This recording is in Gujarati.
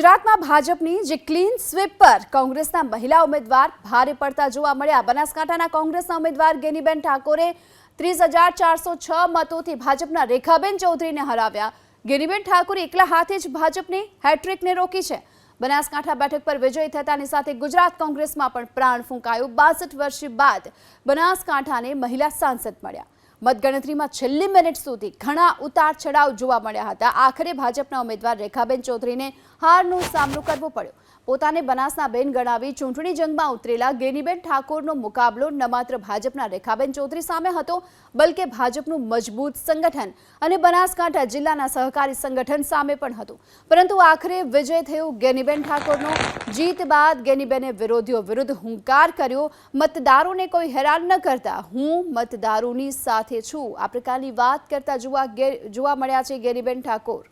ગુજરાતમાં ભાજપની જે ક્લીન સ્વીપ પર કોંગ્રેસના મહિલા ઉમેદવાર ભારે પડતા જોવા મળ્યા. બનાસકાંઠાના કોંગ્રેસના ઉમેદવાર ગેનીબેન ઠાકોરે ત્રીસ હજાર ચારસો છ મતોથી ભાજપના રેખાબેન ચૌધરીને હરાવ્યા. ગેનીબેન ઠાકોરે એકલા હાથે જ ભાજપની હેટ્રિકને રોકી છે. બનાસકાંઠા બેઠક પર વિજય થતાની સાથે ગુજરાત કોંગ્રેસમાં પણ પ્રાણ ફૂંકાયું. બાસઠ વર્ષ બાદ બનાસકાંઠાને મહિલા સાંસદ મળ્યા. મતગણતરીમાં છેલ્લી મિનિટ સુધી ઘણા ઉતાર ચઢાવ જોવા મળ્યા હતા. આખરે ભાજપના ઉમેદવાર રેખાબેન ચૌધરીને હારનો સામનો કરવો પડ્યો. પોતાને બનાસના બેન ગણાવી ચૂંટણી જંગમાં ઉતરેલા ગેનીબેન ઠાકોરનો મુકાબલો ન માત્ર ભાજપના રેખાબેન ચૌધરી સામે હતો, બલકે ભાજપનું મજબૂત સંગઠન અને બનાસકાંઠા જિલ્લાના સહકારી સંગઠન સામે પણ હતું. પરંતુ આખરે વિજય થયું ગેનીબેન ઠાકોરનો. જીત બાદ ગેનીબેને વિરોધીઓ વિરુદ્ધ હુંકાર કર્યો. મતદારોને કોઈ હેરાન ન કરતા હું મતદારોની સાથે છું. આ પ્રકારની વાત કરતા જોવા જોવા મળ્યા છે ગેરીબેન ઠાકોર.